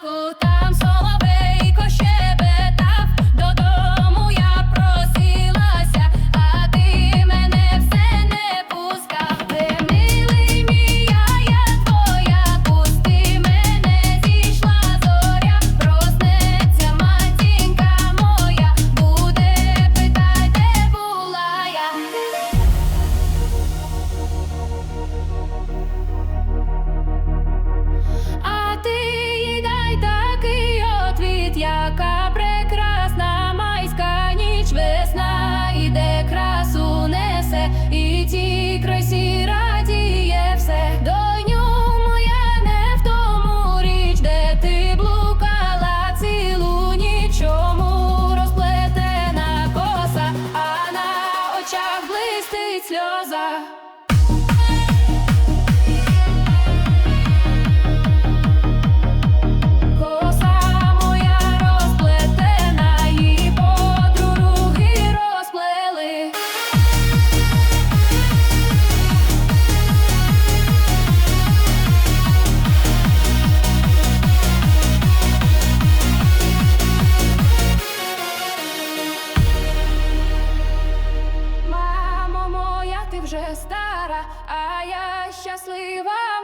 Dakota. идти красиво. вже стара, а я щаслива.